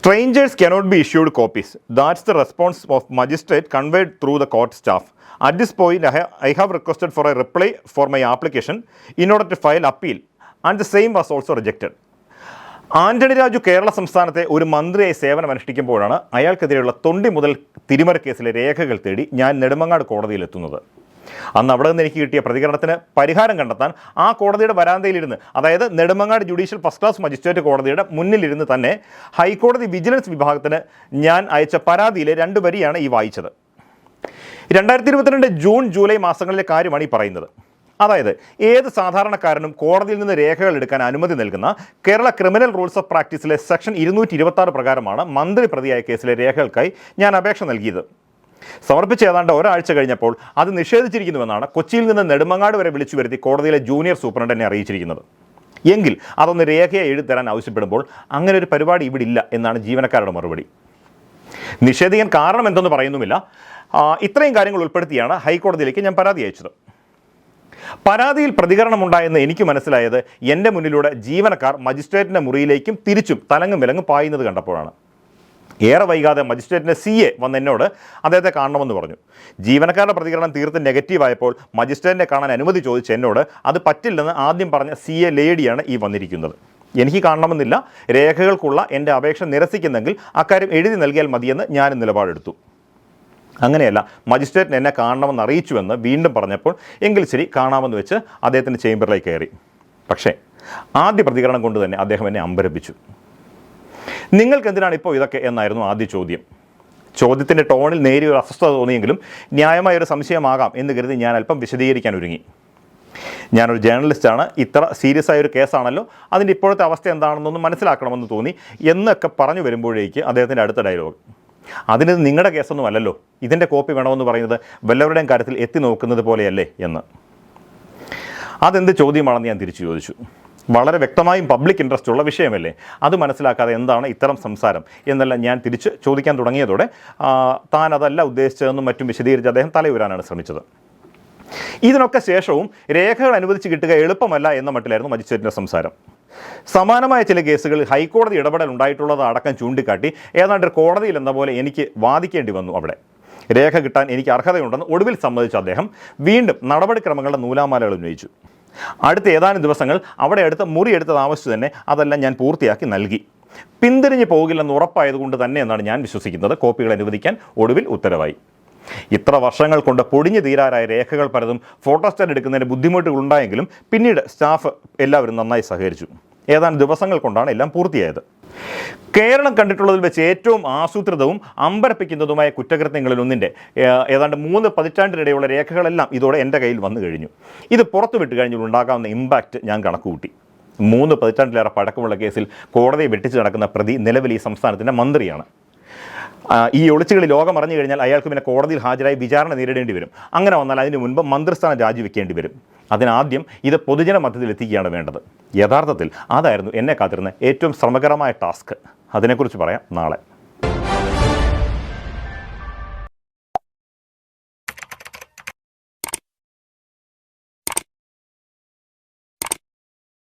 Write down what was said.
Strangers cannot be issued copies. That's the response of magistrate conveyed through the court staff. At this point, I have, requested for a reply for my application in order to file appeal, and the same was also rejected. Antony Raju Kerala സംസ്ഥാനത്തെ ഒരു മന്ത്രിയായി സേവനം അനുഷ്ഠിക്കുമ്പോഴാണ് അയാൾക്കെതിരെയുള്ള തൊണ്ടി മുതൽ തിരിമറി കേസിലെ രേഖകൾ തേടി ഞാൻ നെടുമങ്ങാട് കോടതിയിലെത്തുന്നത് അന്ന് അവിടെ നിന്ന് എനിക്ക് കിട്ടിയ പ്രതികരണത്തിന് പരിഹാരം കണ്ടെത്താൻ ആ കോടതിയുടെ വരാന്തയിലിരുന്ന് അതായത് Nedumangad judicial first class magistrate കോടതിയുടെ മുന്നിലിരുന്ന് തന്നെ ഹൈക്കോടതി വിജിലൻസ് വിഭാഗത്തിന് ഞാൻ അയച്ച പരാതിയിലെ രണ്ട് വരിയാണ് ഈ വായിച്ചത്. രണ്ടായിരത്തി ഇരുപത്തിരണ്ട് ജൂൺ ജൂലൈ മാസങ്ങളിലെ കാര്യമാണ് ഈ പറയുന്നത്. അതായത് ഏത് സാധാരണക്കാരനും കോടതിയിൽ നിന്ന് രേഖകൾ എടുക്കാൻ അനുമതി നൽകുന്ന കേരള ക്രിമിനൽ റൂൾസ് ഓഫ് പ്രാക്ടീസിലെ സെക്ഷൻ ഇരുന്നൂറ്റി പ്രകാരമാണ് മന്ത്രി പ്രതിയായ കേസിലെ രേഖകൾക്കായി ഞാൻ അപേക്ഷ നൽകിയത്. സമർപ്പിച്ച ഏതാണ്ട് ഒരാഴ്ച കഴിഞ്ഞപ്പോൾ അത് നിഷേധിച്ചിരിക്കുന്നുവെന്നാണ് കൊച്ചിയിൽ നിന്ന് നെടുമങ്ങാട് വരെ വിളിച്ചു വരുത്തി കോടതിയിലെ ജൂനിയർ സൂപ്രണ്ടനെ അറിയിച്ചിരിക്കുന്നത്. എങ്കിൽ അതൊന്ന് രേഖയെ എഴുതി തരാൻ ആവശ്യപ്പെടുമ്പോൾ അങ്ങനെ ഒരു പരിപാടി ഇവിടെ ഇല്ല എന്നാണ് ജീവനക്കാരുടെ മറുപടി. നിഷേധിക്കാൻ കാരണം എന്തെന്ന് പറയുന്നുമില്ല. ഇത്രയും കാര്യങ്ങൾ ഉൾപ്പെടുത്തിയാണ് ഹൈക്കോടതിയിലേക്ക് ഞാൻ പരാതി അയച്ചത്. പരാതിയിൽ പ്രതികരണമുണ്ടായെന്ന് എനിക്ക് മനസ്സിലായത് എന്റെ മുന്നിലൂടെ ജീവനക്കാർ മജിസ്ട്രേറ്റിന്റെ മുറിയിലേക്കും തിരിച്ചും തലങ്ങും വിലങ്ങും പായുന്നത് കണ്ടപ്പോഴാണ്. ഏറെ വൈകാതെ മജിസ്ട്രേറ്റിന്റെ സി എ വന്ന് എന്നോട് അദ്ദേഹത്തെ കാണണമെന്ന് പറഞ്ഞു. ജീവനക്കാരുടെ പ്രതികരണം തീർത്ത് നെഗറ്റീവായപ്പോൾ മജിസ്ട്രേറ്റിനെ കാണാൻ അനുമതി ചോദിച്ച എന്നോട് അത് പറ്റില്ലെന്ന് ആദ്യം പറഞ്ഞ സി എ ലേഡിയാണ് ഈ വന്നിരിക്കുന്നത്. എനിക്ക് കാണണമെന്നില്ല. രേഖകൾക്കുള്ള എന്റെ അപേക്ഷ നിരസിക്കുന്നെങ്കിൽ അക്കാര്യം എഴുതി നൽകിയാൽ മതിയെന്ന് ഞാൻ നിലപാടെടുത്തു. അങ്ങനെയല്ല മജിസ്ട്രേറ്റിന് എന്നെ കാണണമെന്ന് അറിയിച്ചുവെന്ന് വീണ്ടും പറഞ്ഞപ്പോൾ എങ്കിൽ ശരി കാണാമെന്ന് വെച്ച് അദ്ദേഹത്തിന്റെ ചേംബറിലേക്ക് കയറി. പക്ഷേ ആദ്യ പ്രതികരണം കൊണ്ട് തന്നെ അദ്ദേഹം എന്നെ അമ്പരപ്പിച്ചു. നിങ്ങൾക്ക് എന്തിനാണ് ഇപ്പോൾ ഇതൊക്കെ എന്നായിരുന്നു ആദ്യ ചോദ്യം. ചോദ്യത്തിന്റെ ടോണിൽ നേരിയ ഒരു അസ്വസ്ഥത തോന്നിയെങ്കിലും ന്യായമായ ഒരു സംശയമാകാം എന്ന് കരുതി ഞാൻ അല്പം വിശദീകരിക്കാൻ ഒരുങ്ങി. ഞാനൊരു ജേർണലിസ്റ്റാണ് ഇത്ര സീരിയസ് ആയ ഒരു കേസാണല്ലോ അതിന്റെ ഇപ്പോഴത്തെ അവസ്ഥ എന്താണെന്നൊന്നും മനസ്സിലാക്കണമെന്ന് തോന്നി. എന്നൊക്കെ പറഞ്ഞു വരുമ്പോഴേക്ക് അദ്ദേഹത്തിന്റെ അടുത്ത ഡയലോഗ് അതിന് നിങ്ങളുടെ കേസൊന്നും അല്ലല്ലോ. ഇതിന്റെ കോപ്പി വേണമെന്ന് പറയുന്നത് വല്ലവരുടെയും കാര്യത്തിൽ എത്തി നോക്കുന്നത് പോലെയല്ലേ എന്ന്. അതെന്ത് ചോദ്യമാണെന്ന് ഞാൻ തിരിച്ചു ചോദിച്ചു. വളരെ വ്യക്തമായും പബ്ലിക് ഇൻട്രസ്റ്റ് ഉള്ള വിഷയമല്ലേ? അത് മനസ്സിലാക്കാതെ എന്താണ് ഇത്തരം സംസാരം? എന്നെല്ലാം ഞാൻ തിരിച്ച് ചോദിക്കാൻ തുടങ്ങിയതോടെ താൻ അതല്ല ഉദ്ദേശിച്ചതെന്നും മറ്റും വിശദീകരിച്ച് അദ്ദേഹം തലയുരാനാണ് ശ്രമിച്ചത്. ഇതിനൊക്കെ ശേഷവും രേഖകൾ അനുവദിച്ച് കിട്ടുക എളുപ്പമല്ല എന്ന മട്ടിലായിരുന്നു മജിസ്ട്രേറ്റിന്റെ സംസാരം. സമാനമായ ചില കേസുകളിൽ ഹൈക്കോടതി ഇടപെടൽ ഉണ്ടായിട്ടുള്ളത് അടക്കം ചൂണ്ടിക്കാട്ടി ഏതാണ്ട് കോടതിയിൽ എന്ന പോലെ എനിക്ക് വാദിക്കേണ്ടി വന്നു അവിടെ. രേഖ കിട്ടാൻ എനിക്ക് അർഹതയുണ്ടെന്ന് ഒടുവിൽ സമ്മതിച്ച അദ്ദേഹം വീണ്ടും നടപടിക്രമങ്ങളുടെ നൂലാമാലകൾ ഉന്നയിച്ചു. അടുത്ത ഏതാനും ദിവസങ്ങൾ അവിടെ എടുത്ത മുറി എടുത്ത് താമസിച്ചു തന്നെ അതെല്ലാം ഞാൻ പൂർത്തിയാക്കി നൽകി. പിന്തിരിഞ്ഞ് പോകില്ലെന്ന് ഉറപ്പായതുകൊണ്ട് തന്നെ എന്നാണ് ഞാൻ വിശ്വസിക്കുന്നത്. കോപ്പികൾ അനുവദിക്കാൻ ഒടുവിൽ ഉത്തരവായി. ഇത്ര വർഷങ്ങൾ കൊണ്ട് പൊടിഞ്ഞു തീരാറായ രേഖകൾ പലതും ഫോട്ടോസ്റ്റാറ്റ് എടുക്കുന്നതിന് ബുദ്ധിമുട്ടുകൾ ഉണ്ടായെങ്കിലും പിന്നീട് സ്റ്റാഫ് എല്ലാവരും നന്നായി സഹകരിച്ചു. ഏതാനും ദിവസങ്ങൾ കൊണ്ടാണ് എല്ലാം പൂർത്തിയായത്. കേരളം കണ്ടിട്ടുള്ളതിൽ വെച്ച് ഏറ്റവും ആസൂത്രിതവും അമ്പരപ്പിക്കുന്നതുമായ കുറ്റകൃത്യങ്ങളിൽ ഒന്നിന്റെ ഏതാണ്ട് മൂന്ന് പതിറ്റാണ്ടിനിടെയുള്ള രേഖകളെല്ലാം ഇതോടെ എന്റെ കയ്യിൽ വന്നു കഴിഞ്ഞു. ഇത് പുറത്തു വിട്ട് കഴിഞ്ഞാൽ ഉണ്ടാകാവുന്ന ഇമ്പാക്റ്റ് ഞാൻ കണക്കുകൂട്ടി. മൂന്ന് പതിറ്റാണ്ടിലേറെ പഴക്കമുള്ള കേസിൽ കോടതിയെ വെട്ടിച്ച് നടക്കുന്ന പ്രതി നിലവിൽ ഈ സംസ്ഥാനത്തിന്റെ മന്ത്രിയാണ്. ഈ ഒളിച്ചുകളി ലോകം അറിഞ്ഞു കഴിഞ്ഞാൽ അയാൾക്ക് പിന്നെ കോടതിയിൽ ഹാജരായി വിചാരണ നേരിടേണ്ടി വരും. അങ്ങനെ വന്നാൽ അതിന് മുൻപ് മന്ത്രിസ്ഥാനം രാജിവെക്കേണ്ടി വരും. അതിനാദ്യം ഇത് പൊതുജന മധ്യത്തിൽ എത്തിക്കുകയാണ് വേണ്ടത്. യഥാർത്ഥത്തിൽ അതായിരുന്നു എന്നെ കാത്തിരുന്ന ഏറ്റവും ശ്രമകരമായ ടാസ്ക്. അതിനെക്കുറിച്ച് പറയാം നാളെ.